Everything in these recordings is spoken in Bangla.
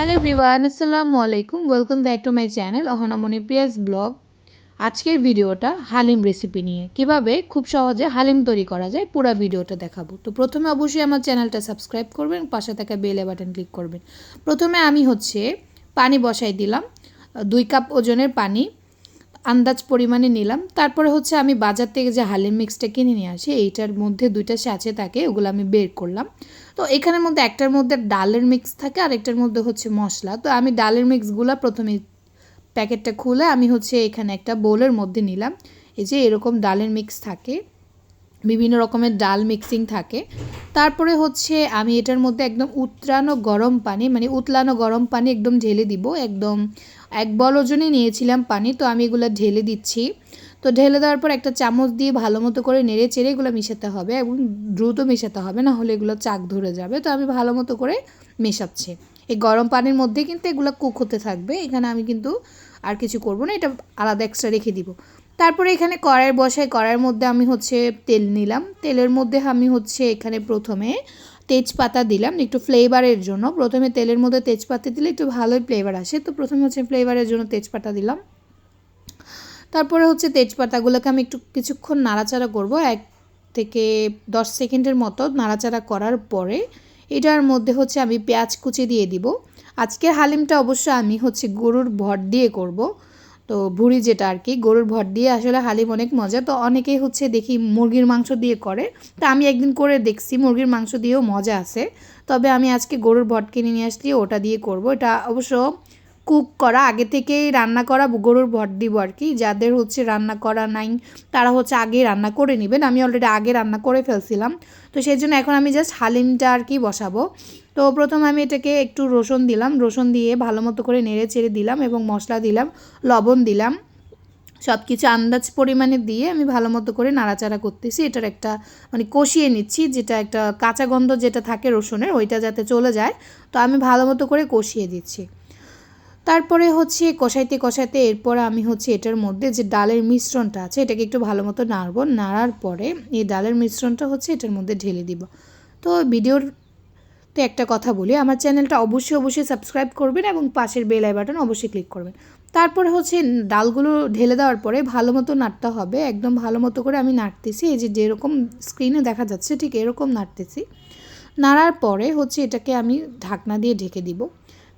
হ্যালো এভরিওয়ান, আসসালামু আলাইকুম। Welcome back to my channel Ahonamoni Pias blog. আজকের ভিডিওটা হালিম রেসিপি নিয়ে। কীভাবে খুব সহজে হালিম তৈরি করা যায় পুরো ভিডিওটা দেখাবো। তো প্রথমে অবশ্যই আমার চ্যানেলটা সাবস্ক্রাইব করবেন, পাশে থাকা বেলে বাটন ক্লিক করবেন। প্রথমে আমি হচ্ছে পানি বসাই দিলাম, দুই কাপ ওজনের পানি আন্দাজ পরিমাণে নিলাম। তারপরে হচ্ছে আমি বাজার থেকে যে হালিম মিক্সটা কিনে নিয়ে আসি, এইটার মধ্যে দুইটা স্যাচে থাকে, ওগুলো আমি বের করলাম। তো এখানের মধ্যে একটার মধ্যে ডালের মিক্স থাকে আর একটার মধ্যে হচ্ছে মশলা। তো আমি ডালের মিক্সগুলো প্রথমে প্যাকেটটা খুলে আমি হচ্ছে এখানে একটা বোলের মধ্যে নিলাম। এই যে এরকম ডালের মিক্স থাকে। বিভিন্ন রকমের ডাল মিক্সিং থাকে। তারপরে হচ্ছে আমি এটার মধ্যে একদম উতরানো গরম পানি মানে উতলানো গরম পানি একদম ঢেলে দিব। একদম এক বল ওজনে নিয়েছিলাম পানি, তো আমি এগুলো ঢেলে দিচ্ছি। তো ঢেলে দেওয়ার পর একটা চামচ দিয়ে ভালো মতো করে নেড়ে চেড়ে এগুলো মেশাতে হবে এবং দ্রুত মেশাতে হবে, না হলে এগুলো চাক ধরে যাবে। তো আমি ভালো মতো করে মেশাচ্ছি। এই গরম পানির মধ্যে কিন্তু এগুলো কুক হতে থাকবে। এখানে আমি কিন্তু আর কিছু করব না, এটা আলাদা এক্সট্রা রেখে দিব। তারপরে এখানে কড়াই বসাই কড়াইয়ের মধ্যে আমি হচ্ছে তেল নিলাম। তেলের মধ্যে আমি হচ্ছে এখানে প্রথমে তেজপাতা দিলাম, একটু ফ্লেভারের জন্য। প্রথমে তেলের মধ্যে তেজপাতা দিলে একটু ভালোই ফ্লেভার আসে, তো প্রথমে হচ্ছে ফ্লেভারের জন্য তেজপাতা দিলাম। তারপরে হচ্ছে তেজপাতাগুলোকে আমি একটু কিছুক্ষণ নাড়াচাড়া করব, এক থেকে দশ সেকেন্ডের মতো নাড়াচাড়া করার পরে এটার মধ্যে হচ্ছে আমি পেঁয়াজ কুচি দিয়ে দিব। আজকের হালিমটা অবশ্য আমি হচ্ছে গরুর ভর দিয়ে করব। তো ভুড়ি যেটা আর কি, গরুর ভট দিয়ে আসলে হালিম অনেক মজা। তো অনেকেই হচ্ছে দেখি মুরগির মাংস দিয়ে করে। তা আমি একদিন করে দেখছি মুরগির মাংস দিয়েও মজা আছে। তবে আমি আজকে গরুর ভট কিনে নিয়ে আসছি ওটা দিয়ে করব। এটা অবশ্য কুক করা, আগে থেকেই রান্না করা গরুর ভট দিব আর কি। যাদের হচ্ছে রান্না করা নাই, তারা হচ্ছে আগেই রান্না করে নেবেন। আমি অলরেডি আগে রান্না করে ফেলছিলাম। তো সেই জন্য এখন আমি জাস্ট হালিমটা আর কি বসাবো। তো প্রথম আমি এটাকে একটু রসুন দিলাম, রসুন দিয়ে ভালো মতো করে নেড়ে চেড়ে দিলাম এবং মশলা দিলাম, লবণ দিলাম। সব কিছু আন্দাজ পরিমাণে দিয়ে আমি ভালো মতো করে নাড়াচাড়া করতেছি। এটার একটা মানে কষিয়ে নিচ্ছি, যেটা একটা কাঁচা গন্ধ যেটা থাকে রসুনের, ওইটা যাতে চলে যায়। তো আমি ভালো মতো করে কষিয়ে দিচ্ছি। তারপরে হচ্ছে কষাইতে কষাইতে এরপর আমি হচ্ছে এটার মধ্যে যে ডালের মিশ্রণটা আছে, এটাকে একটু ভালো মতো নাড়বো। নাড়ার পরে এই ডালের মিশ্রণটা হচ্ছে এটার মধ্যে ঢেলে দিব। তো ভিডিওর তো একটা কথা বলি, আমার চ্যানেলটা অবশ্যই অবশ্যই সাবস্ক্রাইব করবেন এবং পাশের বেল আই বাটন অবশ্যই ক্লিক করবেন। তারপরে হচ্ছে ডালগুলো ঢেলে দেওয়ার পরে ভালো মতো নাড়তে হবে, একদম ভালো মতো করে আমি নাড়তেছি, এই যে যেরকম স্ক্রিনে দেখা যাচ্ছে ঠিক এরকম নাড়তেছি। নাড়ার পরে হচ্ছে এটাকে আমি ঢাকনা দিয়ে ঢেকে দিব।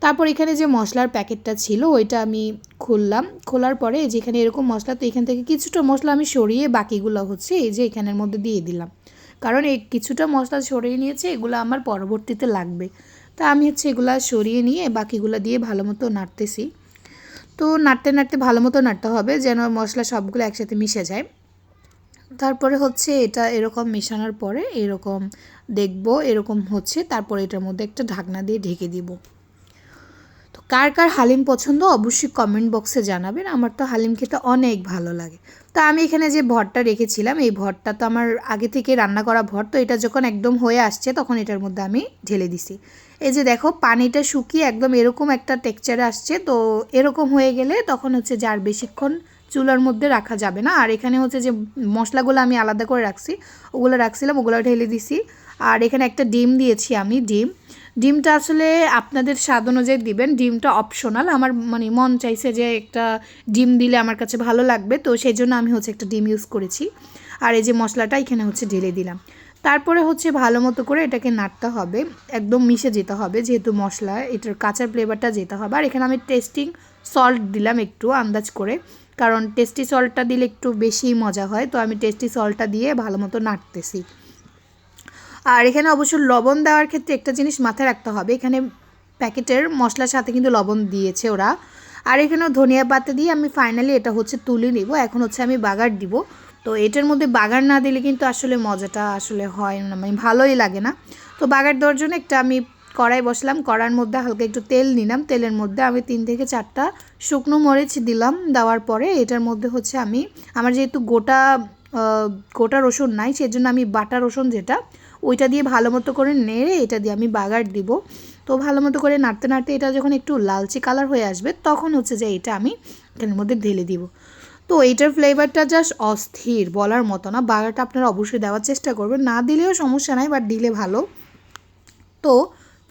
তারপর এখানে যে মশলার প্যাকেটটা ছিল ওইটা আমি খুললাম, খোলার পরে যেখানে এরকম মশলা, তো এখান থেকে কিছুটা মশলা আমি সরিয়ে বাকিগুলো হচ্ছে এই যে এখানের মধ্যে দিয়ে দিলাম। কারণ এই কিছুটা মশলা সরিয়ে নিয়েছে, এগুলো আমার পরবর্তীতে লাগবে। তা আমি হচ্ছে এগুলা সরিয়ে নিয়ে বাকিগুলো দিয়ে ভালো মতো নাড়তেছি। তো নাড়তে নাড়তে ভালো মতো নাড়তে হবে যেন মশলা সবগুলো একসাথে মিশে যায়। তারপরে হচ্ছে এটা এরকম মেশানোর পরে এরকম দেখব, এরকম হচ্ছে, তারপরে এটার মধ্যে একটা ঢাকনা দিয়ে ঢেকে দিব। কার কার হালিম পছন্দ অবশ্যই কমেন্ট বক্সে জানাবেন। আমার তো হালিম খেতে অনেক ভালো লাগে। তো আমি এখানে যে ভরটা রেখেছিলাম, এই ভরটা তো আমার আগে থেকে রান্না করা ভর তো এটা যখন একদম হয়ে আসছে তখন এটার মধ্যে আমি ঢেলে দিছি। এই যে দেখো, পানিটা শুকিয়ে একদম এরকম একটা টেক্সচারে আসছে, তো এরকম হয়ে গেলে তখন হচ্ছে যে আর বেশিক্ষণ চুলার মধ্যে রাখা যাবে না। আর এখানে হচ্ছে যে মশলাগুলো আমি আলাদা করে রাখছি, ওগুলো রাখছিলাম, ওগুলো ঢেলে দিছি। আর এখানে একটা ডিম দিয়েছি আমি, ডিম। ডিমটা আসলে আপনাদের স্বাদ অনুযায়ী দিবেন। ডিমটা অপশনাল আমার মানে মন চাইছে যে একটা ডিম দিলে আমার কাছে ভালো লাগবে। তো সেই জন্য আমি হচ্ছে একটা ডিম ইউজ করেছি। আর এই যে মশলাটা এখানে হচ্ছে ঢেলে দিলাম। তারপরে হচ্ছে ভালো মতো করে এটাকে নাড়তে হবে। একদম মিশে যেতে হবে যেহেতু মশলা, এটার কাঁচার ফ্লেভারটা যেতে হবে। আর এখানে আমি টেস্টিং সল্ট দিলাম একটু আন্দাজ করে। কারণ টেস্টি সল্টটা দিলে একটু বেশি মজা হয়। তো আমি টেস্টি সল্টটা দিয়ে ভালো মতো নাড়তেছি। আর এখানে অবশ্য লবণ দেওয়ার ক্ষেত্রে একটা জিনিস মাথায় রাখতে হবে। এখানে প্যাকেটের মশলার সাথে কিন্তু লবণ দিয়েছে ওরা। আর এখানেও ধনিয়া পাতা দিয়ে আমি ফাইনালি এটা হচ্ছে তুলে নিব। এখন হচ্ছে আমি বাগার দিব। তো এটার মধ্যে বাগার না দিলে কিন্তু আসলে মজাটা আসলে হয় না মানে ভালোই লাগে না। তো বাগার দেওয়ার জন্য একটা আমি কড়াই বসলাম। কড়ার মধ্যে হালকা একটু তেল নিলাম। তেলের মধ্যে আমি তিন থেকে চারটা শুকনো মরিচ দিলাম। দেওয়ার পরে এটার মধ্যে হচ্ছে আমি, আমার যেহেতু গোটা গোটা রসুন নাই, সেজন্য আমি বাটা রসুন যেটা ওইটা দিয়ে ভালো মতো করে নেড়ে এটা দিয়ে আমি বাগার দিব। তো ভালো মতো করে নাড়তে নাড়তে এটা যখন একটু লালচে কালার হয়ে আসবে, তখন হচ্ছে যে এটা আমি এখানের মধ্যে ঢেলে দিব। তো এইটার ফ্লেভারটা জাস্ট অস্থির বলার মতো না, বাগারটা আপনারা অবশ্যই দেওয়ার চেষ্টা করবেন। না দিলেও সমস্যা নাই বাট দিলে ভালো। তো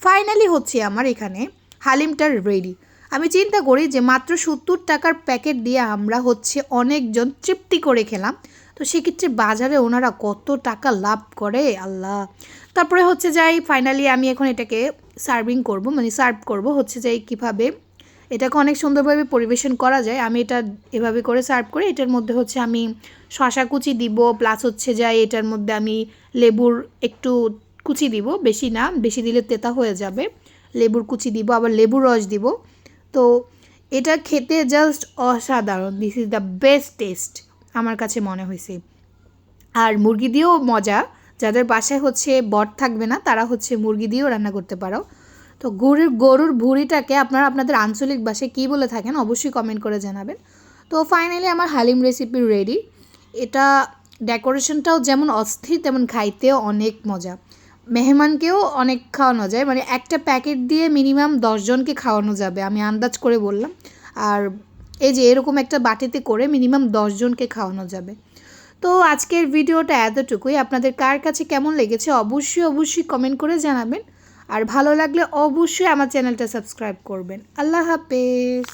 ফাইনালি হচ্ছে আমার এখানে হালিমটা রেডি আমি চিন্তা করি যে মাত্র সত্তর টাকার প্যাকেট দিয়ে আমরা হচ্ছে অনেকজন তৃপ্তি করে খেলাম। তো সেক্ষেত্রে বাজারে ওনারা কত টাকা লাভ করে? আল্লাহ। তারপরে হচ্ছে যাই ফাইনালি আমি এখন এটাকে সার্ভিং করব মানে সার্ভ করব। হচ্ছে যাই কীভাবে? এটাকে অনেক সুন্দরভাবে পরিবেশন করা যায়। আমি এটা এভাবে করে সার্ভ করি, এটার মধ্যে হচ্ছে আমি শশা কুচি দিব প্লাস হচ্ছে যাই এটার মধ্যে আমি লেবুর একটু কুচি দিব, বেশি না, বেশি দিলে তেতা হয়ে যাবে। লেবুর কুচি দিব, আবার লেবুর রস দিব। তো এটা খেতে জাস্ট অসাধারণ। This is the best taste আমার কাছে মনে হয়েছে। আর মুরগি দিয়েও মজা। যাদের বাসায় হচ্ছে বট থাকবে না, তারা হচ্ছে মুরগি দিয়েও রান্না করতে পারো। তো গরুর গরুর ভুঁড়িটাকে আপনারা আপনাদের আঞ্চলিক ভাষায় কী বলে থাকেন অবশ্যই কমেন্ট করে জানাবেন। তো ফাইনালি আমার হালিম রেসিপি রেডি এটা ডেকোরেশনটাও যেমন অস্থির, তেমন খাইতেও অনেক মজা। মেহমানকেও অনেক খাওয়ানো যায়। মানে একটা প্যাকেট দিয়ে মিনিমাম দশজনকে খাওয়ানো যাবে, আমি আন্দাজ করে বললাম। আর এই যে এরকম একটা বাটিতে করে মিনিমাম দশজনকে খাওয়ানো যাবে। তো আজকের ভিডিওটা এতটুকুই। আপনাদের কার কাছে কেমন লেগেছে অবশ্যই অবশ্যই কমেন্ট করে জানাবেন। আর ভালো লাগলে অবশ্যই আমার চ্যানেলটা সাবস্ক্রাইব করবেন। আল্লাহ হাফেজ।